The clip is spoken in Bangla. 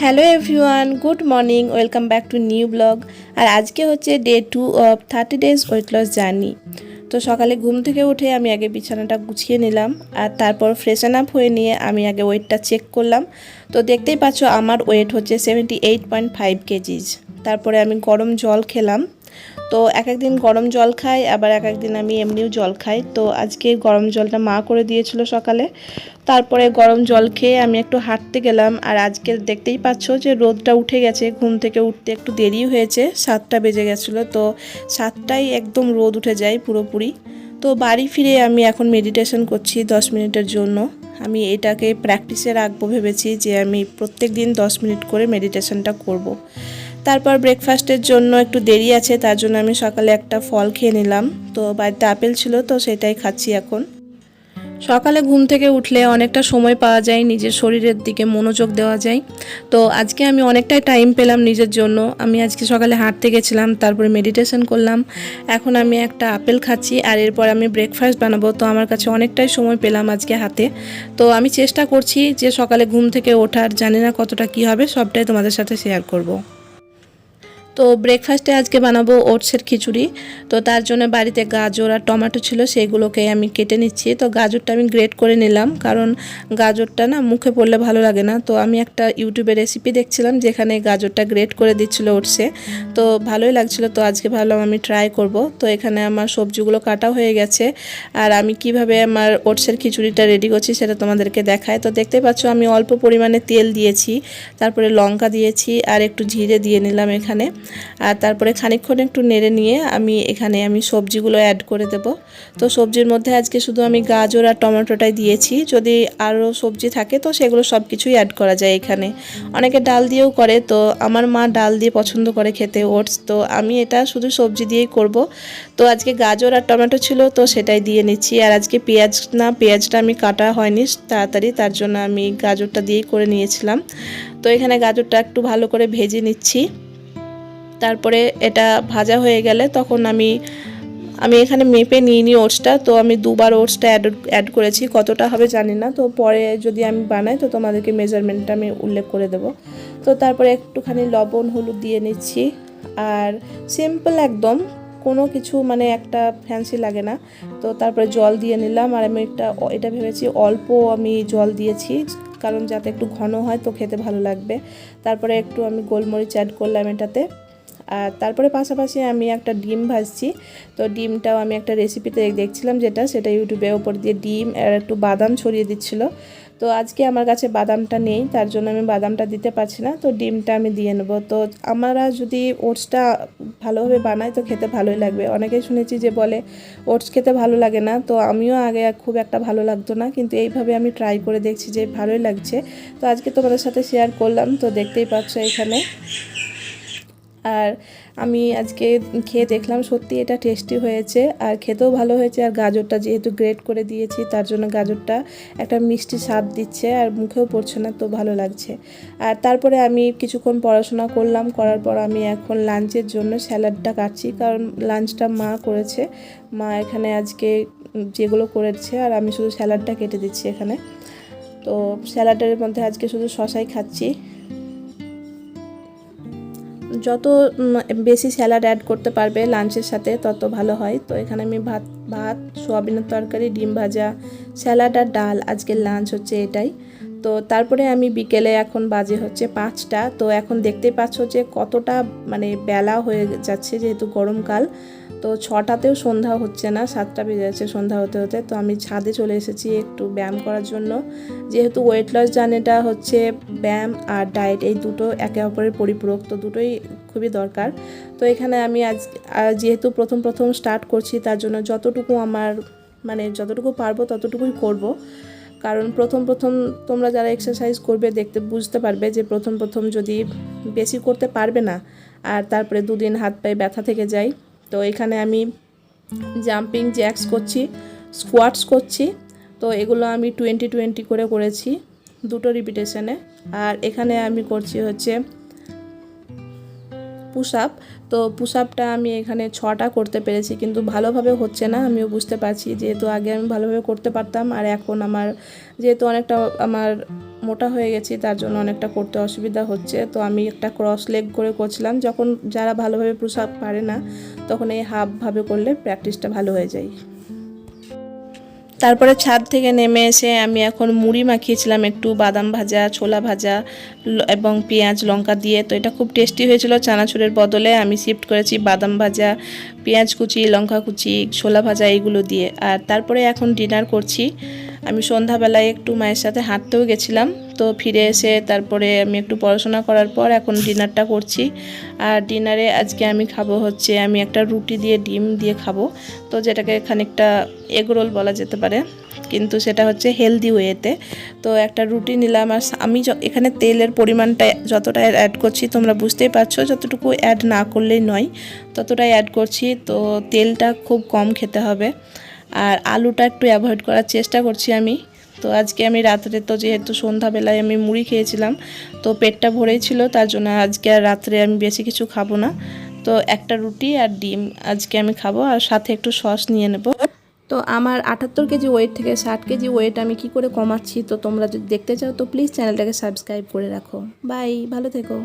Hello everyone, good morning, welcome back to new blog. আর আজকে হচ্ছে day two of thirty days weight loss journey তো সকালে ঘুম থেকে উঠে আমি আগে বিছানাটা গুছিয়ে নিলাম, আর তারপর ফ্রেশন আপ হয়ে নিয়ে আমি আগে ওয়েটটা চেক করলাম। তো দেখতেই পাচ্ছ আমার ওয়েট হচ্ছে seventy eight point five kgs তারপরে আমি গরম জল খেলাম তো এক একদিন গরম জল খাই, আবার এক একদিন আমি এমনিও জল খাই। তো আজকে গরম জলটা মা করে দিয়েছিল সকালে। তারপরে গরম জল খেয়ে আমি একটু হাঁটতে গেলাম। আর আজকে দেখতেই পাচ্ছ যে রোদটা উঠে গেছে, ঘুম থেকে উঠতে একটু দেরি হয়েছে, সাতটা বেজে গেছিল। তো সাতটায় একদম রোদ উঠে যায় পুরোপুরি। তো বাড়ি ফিরে আমি এখন মেডিটেশন করছি দশ মিনিটের জন্য। আমি এটাকে প্র্যাকটিসে রাখব ভেবেছি যে আমি প্রত্যেক দিন দশ মিনিট করে মেডিটেশনটা করব। তারপর ব্রেকফাস্টের জন্য একটু দেরি আছে, তার জন্য আমি সকালে একটা ফল খেয়ে নিলাম। তো বাড়িতে আপেল ছিল, তো সেটাই খাচ্ছি এখন। সকালে ঘুম থেকে উঠলে অনেকটা সময় পাওয়া যায়, নিজের শরীরের দিকে মনোযোগ দেওয়া যায়। তো আজকে আমি অনেকটাই টাইম পেলাম নিজের জন্য। আমি আজকে সকালে হাঁটতে গেছিলাম, তারপরে মেডিটেশন করলাম। এখন আমি একটা আপেল খাচ্ছি, আর এরপর আমি ব্রেকফাস্ট বানাবো। তো আমার কাছে অনেকটাই সময় পেলাম আজকে হাতে। তো আমি চেষ্টা করছি যে সকালে ঘুম থেকে ওঠার, জানি না কতটা কি হবে, সবটাই তোমাদের সাথে শেয়ার করব। তো ব্রেকফাস্টে আজকে বানাবো ওটসের খিচুড়ি। তো তার জন্য বাড়িতে গাজর আর টমেটো ছিল, সেগুলোকে আমি কেটে নিচ্ছি। তো গাজরটা আমি গ্রেট করে নিলাম, কারণ গাজরটা না মুখে পড়লে ভালো লাগে না। তো আমি একটা ইউটিউবে রেসিপি দেখছিলাম, যেখানে গাজরটা গ্রেট করে দিচ্ছিল ওটসে। তো ভালোই লাগছিল, তো আজকে ভাবলাম আমি ট্রাই করব। তো এখানে আমার সবজিগুলো কাটা হয়ে গেছে, আর আমি কীভাবে আমার ওটসের খিচুড়িটা রেডি করছি সেটা তোমাদেরকে দেখায়। তো দেখতে পাচ্ছ, আমি অল্প পরিমাণে তেল দিয়েছি, তারপরে লঙ্কা দিয়েছি, আর একটু জিরে দিয়ে নিলাম এখানে। আর তারপরে খানিকক্ষণ একটু নেড়ে নিয়ে আমি এখানে আমি সবজিগুলো অ্যাড করে দেব। তো সবজির মধ্যে আজকে শুধু আমি গাজর আর টমেটোটাই দিয়েছি। যদি আরও সবজি থাকে তো সেগুলো সব কিছুই অ্যাড করা যায় এখানে। অনেকে ডাল দিয়েও করে, তো আমার মা ডাল দিয়ে পছন্দ করে খেতে, ওটস। তো আমি এটা শুধু সবজি দিয়েই করব। তো আজকে গাজর আর টমেটো ছিল, তো সেটাই দিয়ে নিচ্ছি। আর আজকে পেঁয়াজ, না, পেঁয়াজটা আমি কাটা হয়নি, তাড়াতাড়ি, তার জন্য আমি গাজরটা দিয়েই করে নিয়েছিলাম। তো এখানে গাজরটা একটু ভালো করে ভেজে নিচ্ছি। তারপরে এটা ভাজা হয়ে গেলে তখন আমি আমি এখানে মেপে নিয়ে নিই ওটসটা, তো আমি দুবার ওটসটা অ্যাড অ্যাড করেছি। কতটা হবে জানি না, তো পরে যদি আমি বানাই, তো তোমাদেরকে মেজারমেন্টটা আমি উল্লেখ করে দেব। তো তারপরে একটুখানি লবণ, হলুদ দিয়ে নিচ্ছি। আর সিম্পল একদম, কোনো কিছু মানে একটা ফ্যান্সি লাগে না। তো তারপরে জল দিয়ে নিলাম, আর আমি একটা এটা ভেবেছি অল্প আমি জল দিয়েছি, কারণ যাতে একটু ঘন হয়, তো খেতে ভালো লাগবে। তারপরে একটু আমি গোলমরিচ অ্যাড করলাম এটাতে। আর তারপরে পাশাপাশি আমি একটা ডিম ভাজছি। তো ডিমটাও আমি একটা রেসিপিতে দেখছিলাম যেটা, সেটা ইউটিউবে ওপর দিয়ে ডিম আর একটু বাদাম ছড়িয়ে দিচ্ছিল। তো আজকে আমার কাছে বাদামটা নেই, তার জন্য আমি বাদামটা দিতে পারছি না। তো ডিমটা আমি দিয়ে নেব। তো আমরা যদি ওটসটা ভালোভাবে বানাই তো খেতে ভালোই লাগবে। অনেকেই শুনেছি যে বলে, ওটস খেতে ভালো লাগে না। তো আমিও আগে খুব একটা ভালো লাগতো না। কিন্তু এইভাবে আমি ট্রাই করে দেখছি যে ভালোই লাগছে। তো আজকে তোমাদের সাথে শেয়ার করলাম। তো দেখতেই পাচ্ছ এখানে। আর আমি আজকে খেয়ে দেখলাম সত্যি এটা টেস্টি হয়েছে। আর খেতেও ভালো হয়েছে। আর গাজরটা যেহেতু গ্রেট করে দিয়েছি, তার জন্য গাজরটা একটা মিষ্টি স্বাদ দিচ্ছে আর মুখেও পড়ছে না, তো ভালো লাগছে। আর তারপরে আমি কিছুক্ষণ পড়াশোনা করলাম, করার পর আমি এখন লাঞ্চের জন্য স্যালাডটা কাটছি। কারণ লাঞ্চটা মা করেছে। মা এখানে আজকে যেগুলো করেছে আর আমি শুধু স্যালাডটা কেটে দিচ্ছি এখানে। তো স্যালাডের মধ্যে আজকে শুধু শশাই খাচ্ছি। যত বেশি স্যালাড অ্যাড করতে পারবে লাঞ্চের সাথে, তত ভালো হয়। তো এখানে আমি ভাত ভাত, সোয়াবিনের তরকারি, ডিম ভাজা স্যালাড আর ডাল আজকের লাঞ্চ হচ্ছে এটাই। তো তারপরে আমি বিকেলে এখন বাজে হচ্ছে পাঁচটা। তো এখন দেখতে পাচ্ছ যে কতটা মানে বেলা হয়ে যাচ্ছে যেহেতু গরমকাল। তো ছটাতেও সন্ধ্যা হচ্ছে না, সাতটা বেজে যাচ্ছে সন্ধ্যা হতে হতে। তো আমি ছাদে চলে এসেছি একটু ব্যায়াম করার জন্য। যেহেতু ওয়েট লস জার্নিটা হচ্ছে ব্যায়াম আর ডায়েট এই দুটো একে অপরের পরিপূরক, তো দুটোই খুবই দরকার। তো এখানে আমি আজ যেহেতু প্রথম প্রথম স্টার্ট করছি, তার জন্য যতটুকু আমার মানে যতটুকু পারব ততটুকুই করব। কারণ প্রথম প্রথম তোমরা যারা এক্সারসাইজ করবে দেখতে, বুঝতে পারবে যে প্রথম প্রথম যদি বেশি করতে পারবে না, আর তারপরে দুদিন হাত পায়ে ব্যথা থেকে যায় তো এখানে আমি জাম্পিং জ্যাক্স করছি স্কোয়াটস করছি, তো এগুলো আমি টোয়েন্টি টোয়েন্টি করে করেছি, দুটো রিপিটেশনে আর এখানে আমি করছি হচ্ছে পুশ আপ তো পুশ আপটা আমি এখানে ছটা করতে পেরেছি, কিন্তু ভালোভাবে হচ্ছে না। আমিও বুঝতে পারছি যেহেতু আগে আমি ভালোভাবে করতে পারতাম, আর এখন আমার যেহেতু অনেকটা আমার মোটা হয়ে গেছি, তার জন্য অনেকটা করতে অসুবিধা হচ্ছে। তো আমি একটা ক্রস লেগ করে করছিলাম, যখন যারা ভালোভাবে পুশ আপ পারে না, তখন এই হাফভাবে করলে প্র্যাকটিসটা ভালো হয়ে যায়। তারপরে ছাদ থেকে নেমে এসে আমি এখন মুড়ি মাখিয়েছিলাম, একটু বাদাম ভাজা, ছোলা ভাজা এবং পেঁয়াজ, লঙ্কা দিয়ে। তো এটা খুব টেস্টি হয়েছিল চানাচুরের বদলে। আমি শিফট করেছি বাদাম ভাজা, পেঁয়াজ কুচি, লঙ্কা কুচি, ছোলা ভাজা, এইগুলো দিয়ে। আর তারপরে এখন ডিনার করছি। আমি সন্ধ্যাবেলায় একটু মায়ের সাথে হাঁটতেও গেছিলাম। তো ফিরে এসে তারপরে আমি একটু পড়াশোনা করার পর এখন ডিনারটা করছি। আর ডিনারে আজকে আমি খাব হচ্ছে, আমি একটা রুটি দিয়ে ডিম দিয়ে খাব। তো যেটাকে খানিকটা এগ রোল বলা যেতে পারে, কিন্তু সেটা হচ্ছে হেলদি ওয়েতে। তো একটা রুটি নিলাম, আর আমি এখানে তেলের পরিমাণটা যতটা অ্যাড করছি তোমরা বুঝতেই পারছ, যতটুকু অ্যাড না করলেই নয়, ততটাই অ্যাড করছি। তো তেলটা খুব কম খেতে হবে। আর আলুটা একটু অ্যাভয়েড করার চেষ্টা করছি আমি। তো আজকে আমি রাত্রে তো যেহেতু সন্ধ্যাবেলায় আমি মুড়ি খেয়েছিলাম, তো পেটটা ভরেই ছিল, তার জন্য আজকে আর রাত্রে আমি বেশি কিছু খাব না। তো একটা রুটি আর ডিম আজকে আমি খাব, আর সাথে একটু সস নিয়ে নেব। তো আমার আটাত্তর কেজি ওয়েট থেকে ষাট কেজি ওয়েট আমি কি করে কমাচ্ছি, তো তোমরা যদি দেখতে চাও, তো প্লিজ চ্যানেলটাকে সাবস্ক্রাইব করে রাখো। বাই ভালো থেকো।